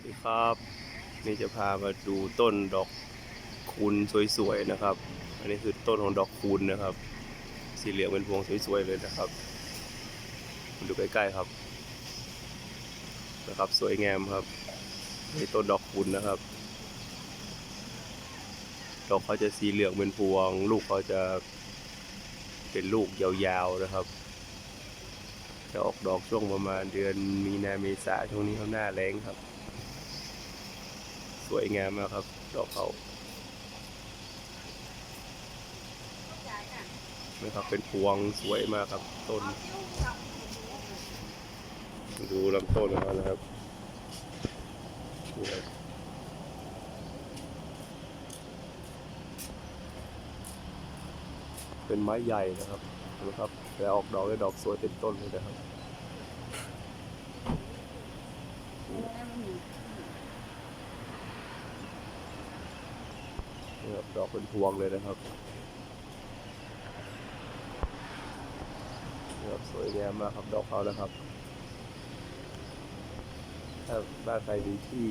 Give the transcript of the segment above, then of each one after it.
สวัสดีครับนี่จะพามาดูต้นดอกคูณสวยๆนะครับ อันนี้คือต้นของดอกคูณนะครับ สีเหลืองเป็นพวงสวยๆเลยนะครับมาดูใกล้ๆครับ นะครับสวยงามครับนี่ต้นดอกคูณนะครับ ดอกเขาจะสีเหลืองเป็นพวง ลูกเขาจะเป็นลูกยาวๆนะครับจะออกดอกช่วงประมาณเดือนมีนาเมษาช่วงนี้เขาหน้าแรงครับ สวยงามมากครับดอกเขานะครับเป็นพวงสวยมากครับต้น ดูลำต้นเขานะครับนี่ครับเป็นไม้ใหญ่นะครับนะครับแต่ออกดอกได้ดอกสวยเต็มต้นเลยนะครับ ครับดอกเป็นพวงเลยนะครับนี่ครับสวยงามมากครับดอกเขานะครับ ถ้าบ้านใครมีที่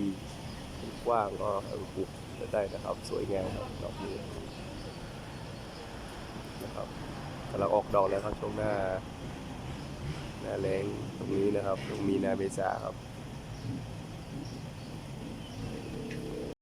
กว้างก็ปลูกได้นะครับ สวยงามครับดอกนี้นะครับกำลังออกดอกแล้วครับช่วงหน้าหน้าแรงตรงนี้นะครับตรงมีนาเมษาครับ